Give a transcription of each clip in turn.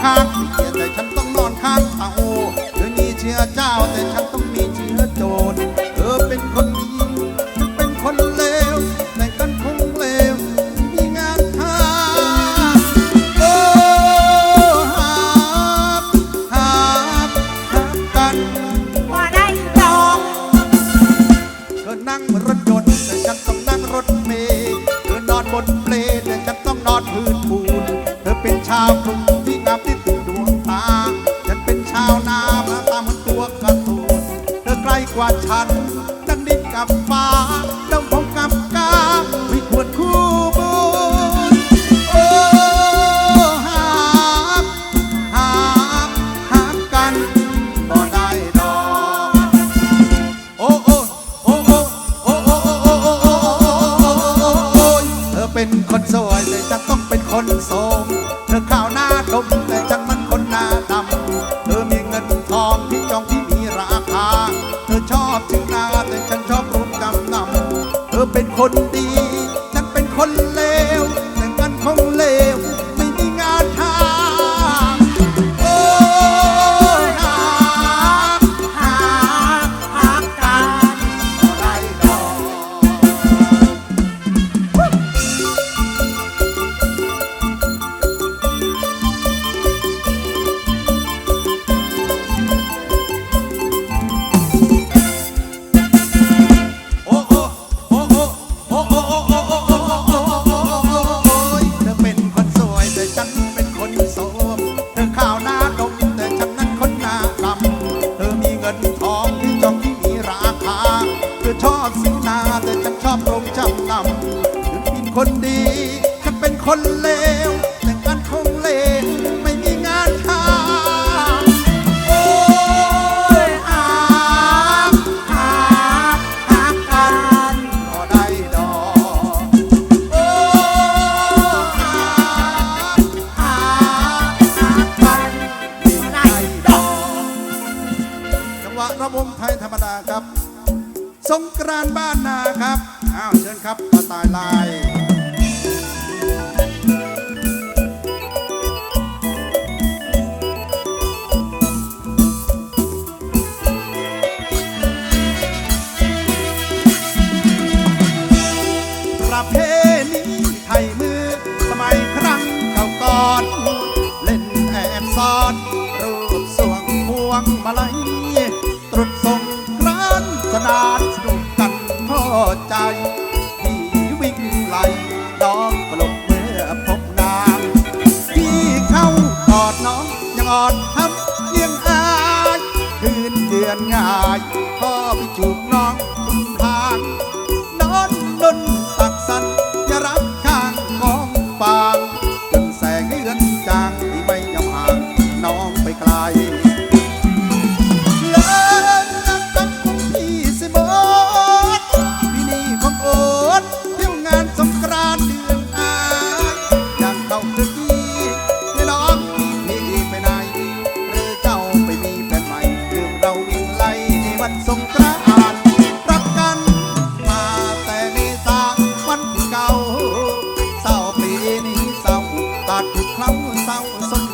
他。 ครับ สงกรานบ้านนาครับ อ้าวเชิญครับกระต่ายลาย ประเพณีไทยมือ สมัยครั้งเก่าก่อน เล่นแอบซอน รูปสวงพวงมาลัย ใจพี่วิ่งไหลน้องปลบเมื่อพบนางพี่เข้ากอดน้องยังอดทำเลี้ยงอายคืนเดือนง่ายพ่อไปจูบน้องคุกทางนอนนนปักสันอย่ารักข้างกองปางจนแสงเงือนจาง 三五三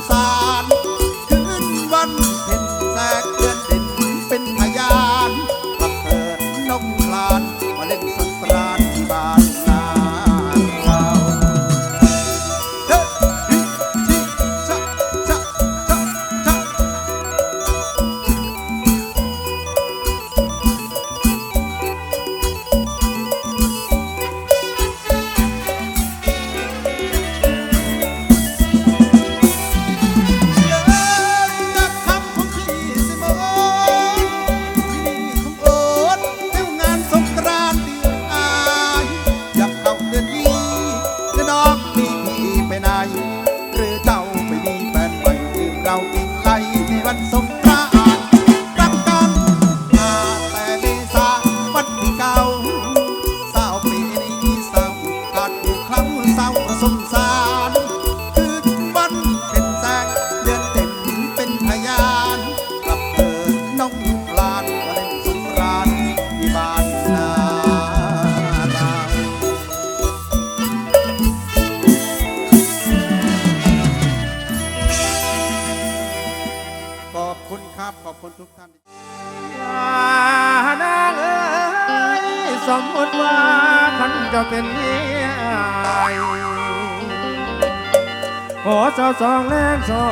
อเจ้าสองแรงสอ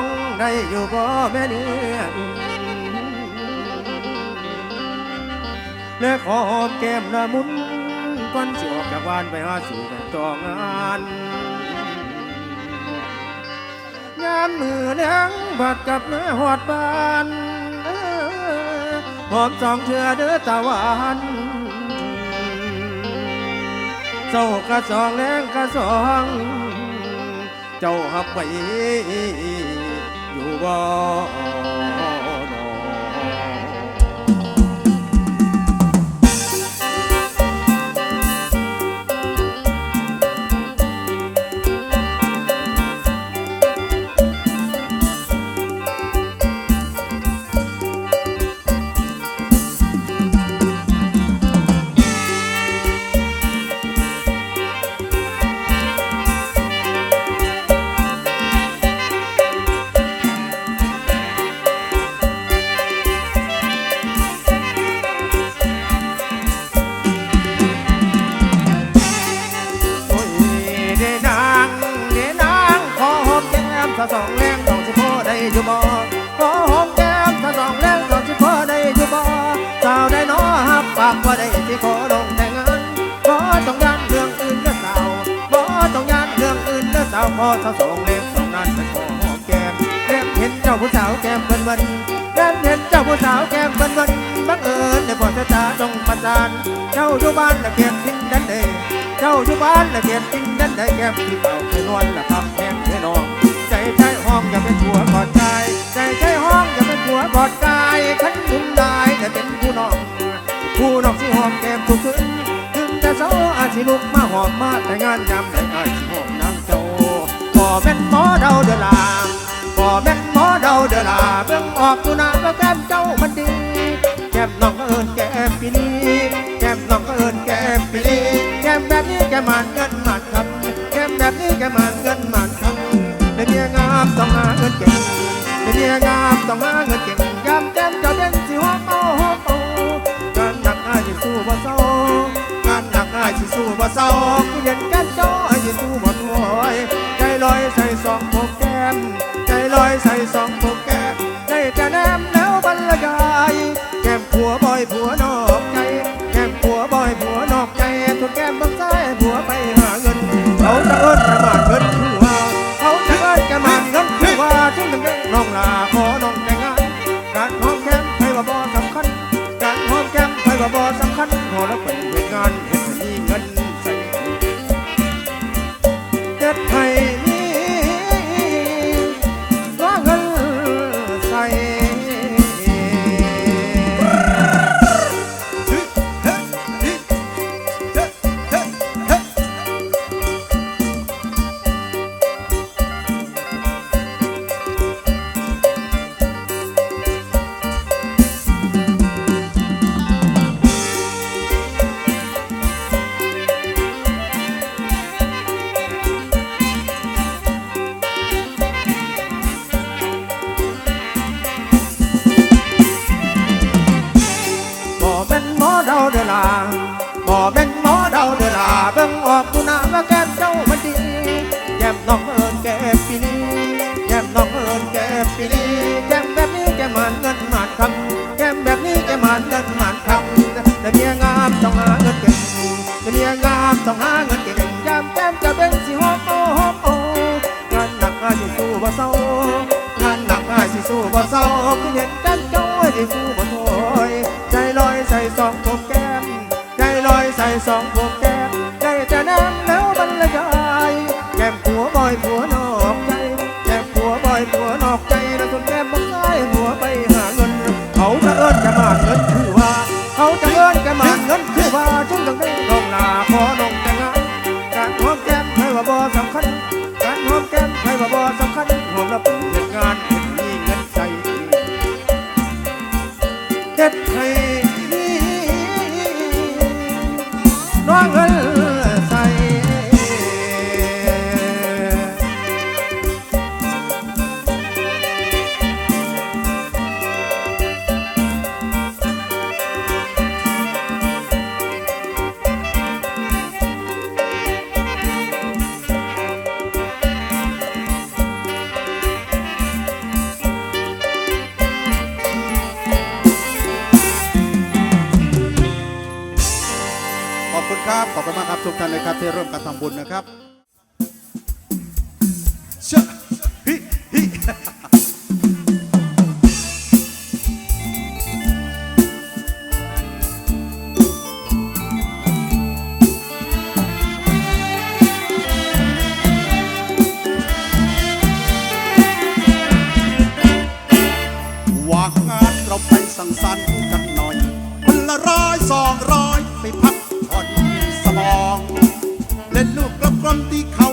งได้อยู่บ่แม่เนียและขอหอมแก้มละมุนก่อนสิออกจากบ้านไปหาสู่กันต่องานงานมือเลี้ยงบัดกับเนื้อหอดบานหอมสองเทือเด้อตาหวานเจ้ากระสองแรงกระสอง เจ้าหับไปอยู่บ่ ที่ขอลงแต่งงานบ่ต้องยานเรื่องอื่นเด้อสาวบ่ต้องยานเรื่องอื่นเด้อสาวขอถ้าสองแรงสองนั้นจะขอหอมแก้มแก้มเห็นเจ้าผู้สาวแก้มเบิ่นเบิ่นแก้มเห็นเจ้าผู้สาวแก้มเบิ่นเบิ่นบังเอิญได้พอจะตาจงประสานเจ้าอยู่บ้านละเกียรทิ้งดันเดเจ้าอยู่บ้านละเกียรทิ้งดันเดแก้มที่เป่าคือนวลละพับแห้งแน่นอนใจใช้ห้องอย่าเป็นผัวกอดกายใจใช้ห้องอย่าเป็นผัวกอดกาย สิลุกมาหอมมาแต่งานยำได้อาจสิหอมนางเจ้าบ่แม่นหมอเดาเดือลาบ่แม่นหมอเดาเดือลาเบิ่งออกตุนาว่าแก้มเจ้ามันดี แก้มน้องก็เอิญแก้มปีนี้แก้มน้องก็เอิญแก้มปีนี้แก้มแบบนี้แก้มมันเงินมันคำแก้มแบบนี้แก้มมันเงินมันคำเป็นเมียงามต้องหาเงินเก่งเป็นเมียงาม สู้บ่เศร้าที่เย็นแก้นจ้อ้ที่สู้บ่ถอยใจลอยใส่สองพวกแกมใจลอยใส่สองพวกแกมได้แต่แนมแล้วบรรยายแก้มผัวบ่อยผัวนอกใจ เศร้าคือเห็นกันจ้าอาสิสู้บ่ถอยใจลอยใส่สองพวกแก้มใจลอยใส่สองพวกแก้ม ครับ ขอบคุณมากครับทุกท่านเลยครับที่ร่วมกันทำบุญนะครับ from the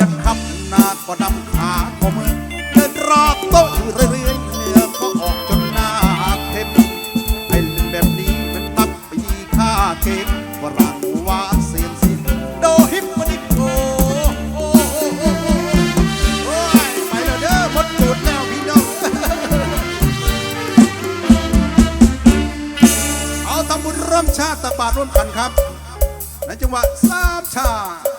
ยังทำหน้าก็ดำขาก็มือเดินรอบโต๊ะเรื่อยเนื้อก็ออกจนหน้าเค็มไอ้ลืมแบบนี้มันตักไปยีค่าเค้กฝรั่งวานเสียนสินโดฮิปนิโกโอ้โอ้ยไปแล้วเด้อหมดจุดแล้วพี่น้องเอาทำบุญร่วมชาติตะบาดร่วมขันครับในจังหวะสามชาติ